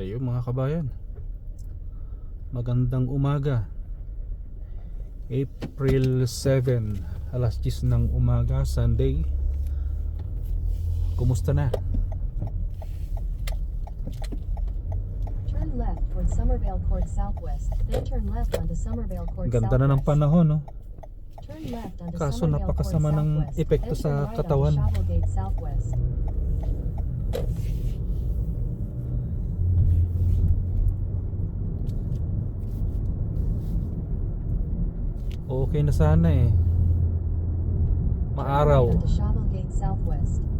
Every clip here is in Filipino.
Ayun mga kabayan. Magandang umaga. April 7, alas 10 ng umaga, Sunday. Kumusta na? Turn left toward Somervale Court Southwest, then turn left onto Somervale Court Ganda na ng panahon, no? Kaso napakasama ng epekto sa katawan. Okay na sana eh. Maaraw.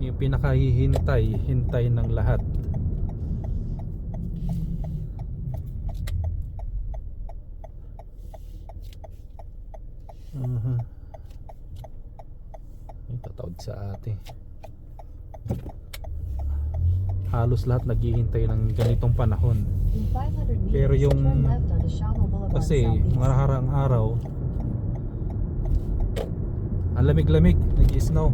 Yung pinakahihintay, hintay ng lahat. Mhm. Ay, tatawid sa ate. Halos lahat naghihintay ng ganitong panahon. In 500 meters, Pero yung- Kasi mga nakaraang araw ang lamig-lamig, nag-snow.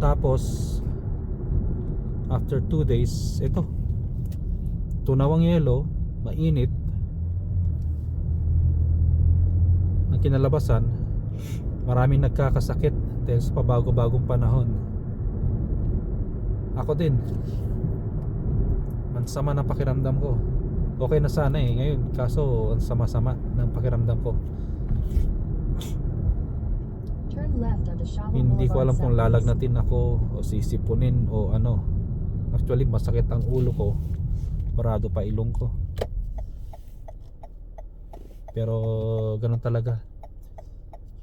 Tapos after 2 days, ito. Tunawang yelo, mainit. Ang kinalabasan, maraming nagkakasakit dahil sa pabago-bagong panahon. Ako din. Mansama na pakiramdam ko okay na sana eh ngayon kaso ang sama-sama ng pakiramdam ko Turn left onto Shovel hindi ko alam kung lalagnatin ako o sisipunin o ano. Actually masakit ang ulo ko. Barado pa ilong ko. Pero ganun talaga.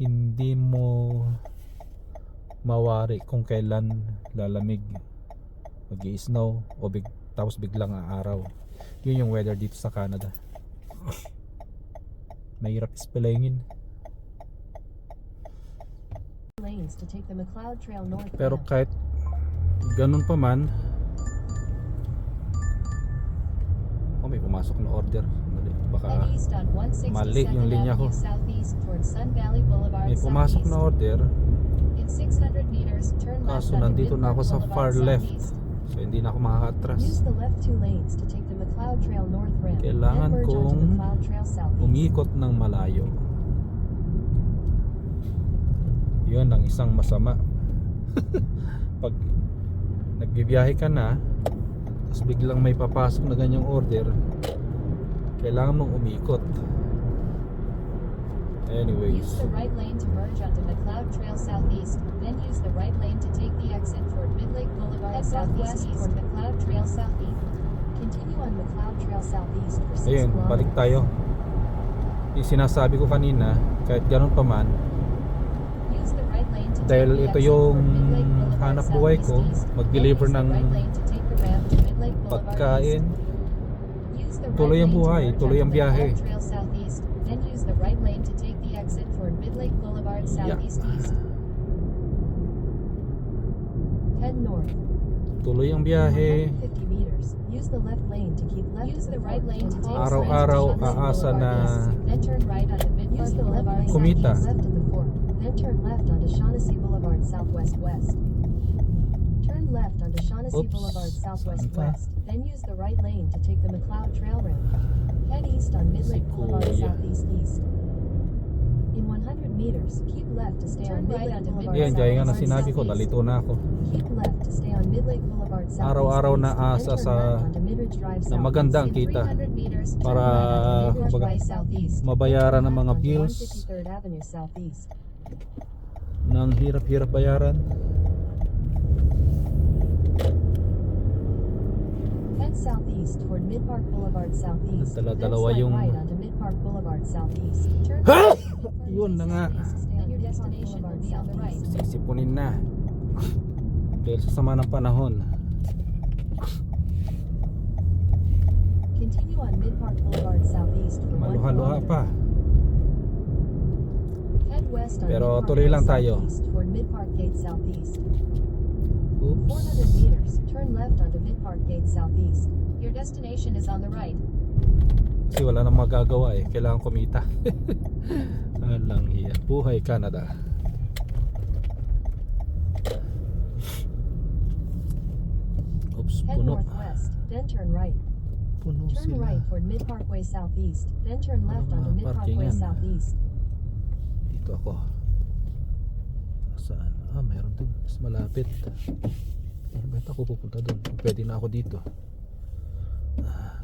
Hindi mo mawari kung kailan lalamig. Mag snow o big, tapos biglang aaraw. Yun yung weather dito sa Canada. Mahirap ispelengin to take the McLeod Trail north. Pero kahit ganun pa man Oh, may pumasok na order. Baka Head east on 162nd mali yung linya ko. May pumasok na order. In 600 meters, turn left Kaso nandito na ako sa far left. So hindi na ako rim. Kailangan kong. Umikot ng malayo. Yun ang isang masama. Pag nagbibiyahe ka na, tapos biglang may papasok na ganyang order, kailangan mong umikot. Anyways, Use the right lane to merge onto McLeod Trail southeast. Then use the right lane to take the exit toward Midlake Boulevard southwest toward McLeod Trail southeast. Continue on McLeod Trail southeast for 6 ayun, kilometers. balik tayo. Yung sinasabi ko kanina, kahit ganun pa man, Use the right lane to Dahil ito yung hanap buhay ko, mag-deliver ng pagkain, Tuloy ang buhay, tuloy ang biyahe. Then use the right lane to take the exit toward Midlake Boulevard Yeah. southeast east. Head north. tuloy ang biyahe. 150 meters. Use the left lane to keep left. Use the right lane to take Araw-araw, aasa na kumita. left the fork. Then turn left onto Shaughnessy Boulevard southwest west. Turn left onto Shaughnessy Oops. Boulevard southwest Saan ka? west. Then use the right lane to take the McLeod Trail ramp. Head east on Midlake Boulevard southeast east. In 100 meters, keep left to stay on Midlake Boulevard Ayan, gaya nga na sinabi ko, nalito na ako. Keep left to stay on Midlake Boulevard southeast Araw-araw na asa sa- na maganda ang kita. 300 meters, turn Para, right. Mabayaran ng mga bills 153rd Avenue southeast. Ng hirap-hirap bayaran. Southeast toward Midpark Boulevard southeast. Dala-dalawa then slide yung- right onto Midpark Boulevard southeast. Turn Ha! Yun na nga. Sisipunin na. Dahil sa sama ng panahon. Continue on Midpark Boulevard southeast for Maluha-luha pa. Pero tuloy lang tayo. Oops. 400 meters, turn left onto Midpark Gate southeast. Your destination is on the right. Kasi wala nang magagawa eh. Kailangan kumita. Alang iya. Buhay Canada. Oops, Head puno. northwest, then turn right. Puno Turn sila. right toward Mid Parkway Southeast, then turn left Ano onto Mid Parkway? Southeast. Dito ako. Saan? Ah, mayroon din. Mas malapit. Eh, ba't ako pupunta doon? Pwede na ako dito. Ah.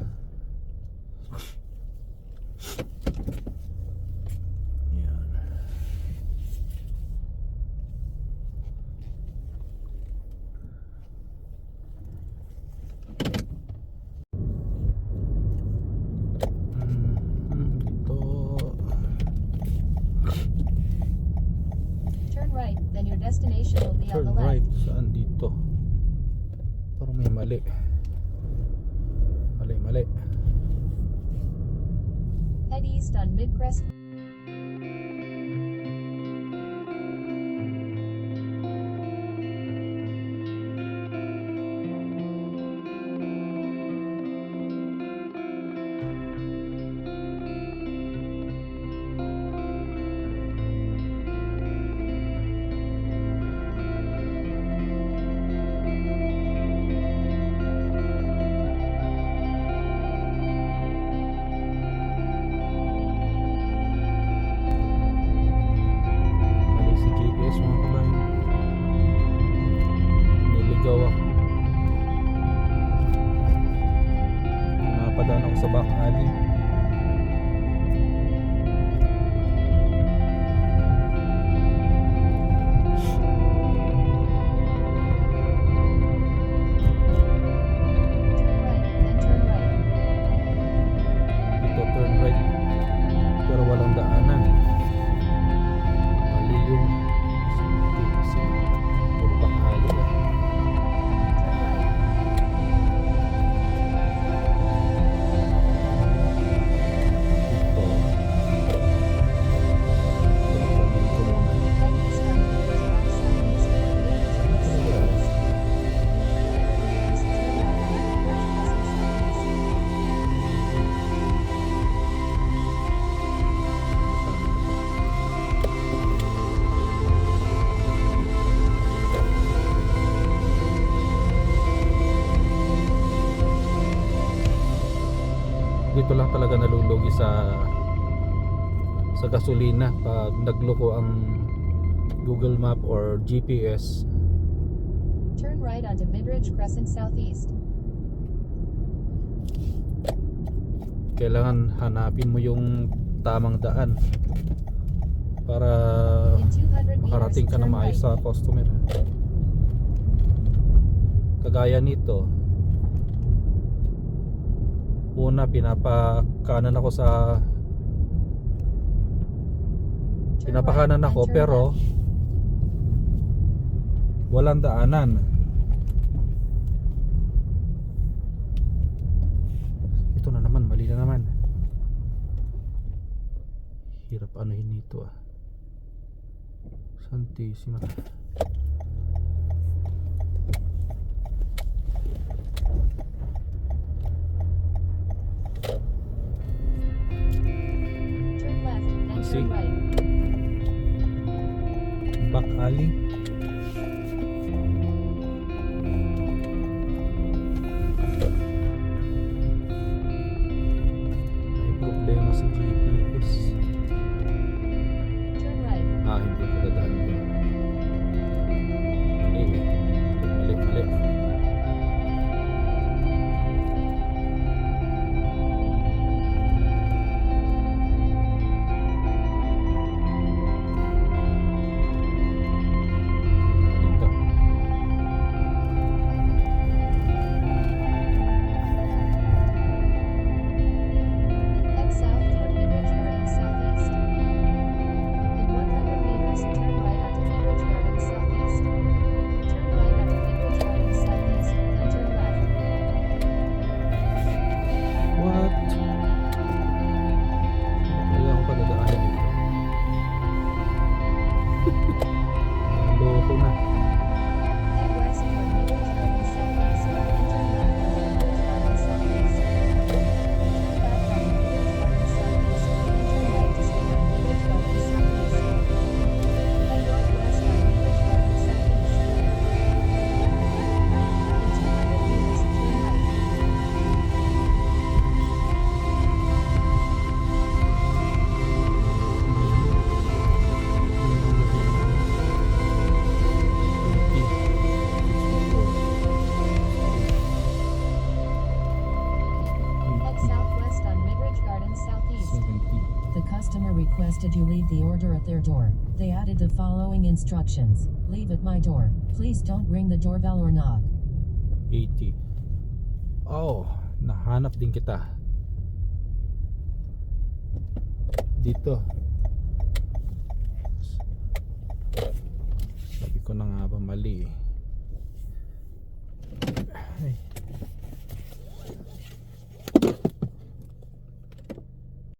Dito lang talaga nalulugi sa sa gasolina pag nagloko ang Google Map or GPS Turn right onto Midridge Crescent Southeast. kailangan hanapin mo yung tamang daan para In 200 meters, makarating ka na maayos sa customer. Kagaya nito una pinapakanan ako sa pinapakanan ako pero walang daanan. Ito na naman mali na naman. Hirap anuhin nito ah. Santissima sa GPS Turn right. ah hindi ko dadaan at their door. They added the following instructions Leave at my door. Please don't ring the doorbell or knock. 80 oh nahanap din kita dito sabi ko na nga ba mali eh. Ay.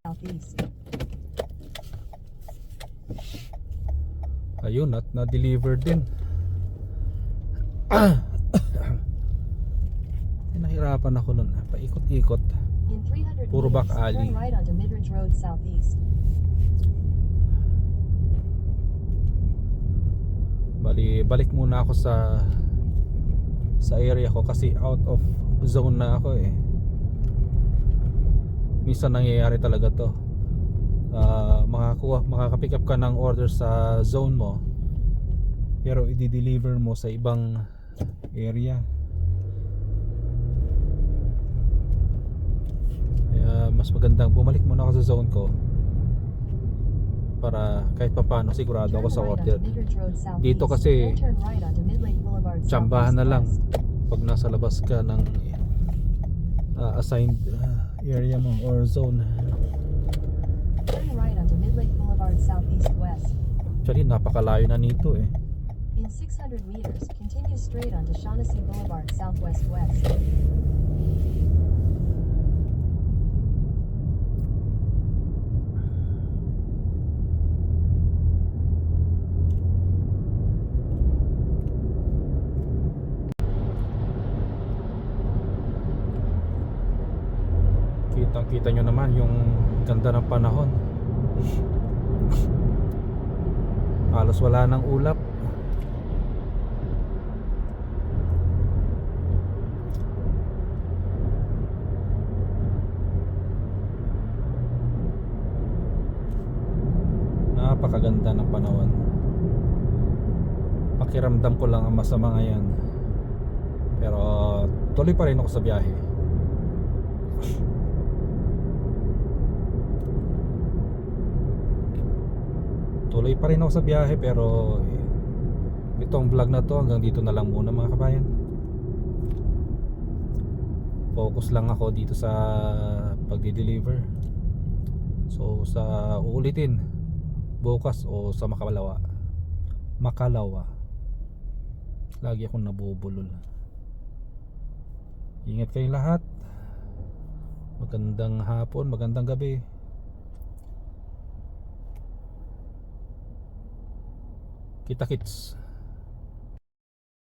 Southeast. Ayun at na-deliver din nahirapan ako nun paikot-ikot In 300 Puro back alley. turn right onto Midridge Road Southeast. Bali, balik muna ako sa sa area ko kasi out of zone na ako eh. Minsan nangyayari talaga to. Ah, makakuha, makaka-pick up ka ng order sa zone mo pero i-deliver mo sa ibang area. Kaya mas magandang bumalik muna ako sa zone ko para kahit papano sigurado ako sa order. Dito kasi, tsambahan na lang pag nasa labas ka ng uh, assigned uh, area mo or zone West. Turn right onto Midlake Boulevard Southeast West. actually napakalayo na nito eh In 600 meters, continue straight onto Shaughnessy Boulevard Southwest West. kitang kita nyo naman yung ganda ng panahon halos wala ng ulap. Napakaganda ng panahon. Pakiramdam ko lang ang masama ngayon. Pero tuloy pa rin ako sa biyahe tuloy pa rin ako sa biyahe pero eh, itong vlog na to hanggang dito na lang muna mga kabayan. Focus lang ako dito sa pagdi-deliver. So sa uulitin bukas o sa Makalawa. Makalawa. Lagi akong nabubulol. Ingat kayong lahat. Magandang hapon magandang gabi kita kits